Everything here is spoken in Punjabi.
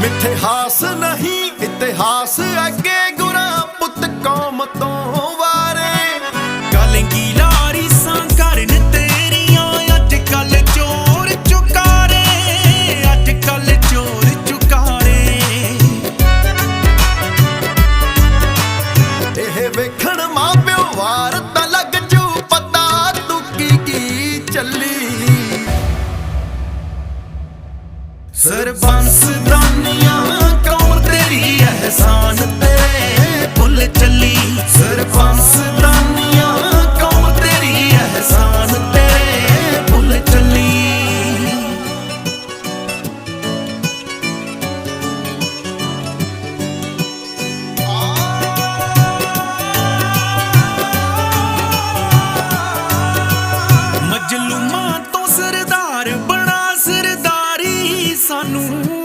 ਮਿਥਿਹਾਸ ਨਹੀਂ, ਇਤਿਹਾਸ ਅੱਗੇ ਗੁਰਾਂ ਪੁੱਤ ਕੌਮ ਤੋਂ ਵਾਰੇ। ਕਲੰਗੀ ਲਾਰੀ ਸਾਂ ਕਰਨ ਤੇਰੀਆਂ, ਅੱਜ ਕੱਲ ਚੋਰ ਚੁਕਾਰੇ, ਅੱਜ ਕੱਲ ਚੋਰ ਚੁਕਾਰੇ। ਇਹ ਵੇਖਣ ਮਾਪਿਓ ਵਾਰ ਤਾਂ ਲੱਗ ਜੂ ਪਤਾ ਤੂੰ ਕੀ ਕੀ ਚੱਲੀ। ਸਰਬੰਸ ਬ੍ਰਾਨੀਆਂ ਕੌਣ ਤੇਰੀ ਅਹਿਸਾਨ ਤੇ ਭੁੱਲ ਚੱਲੀ। ਸਰਬੰਸ ਬ੍ਰਾਨੀਆਂ ਕੌਣ ਤੇਰੀ ਅਹਿਸਾਨ ਤੇ ਭੁੱਲ ਚੱਲੀ। ਮਜਲੂਮ ਸਾਨੂੰ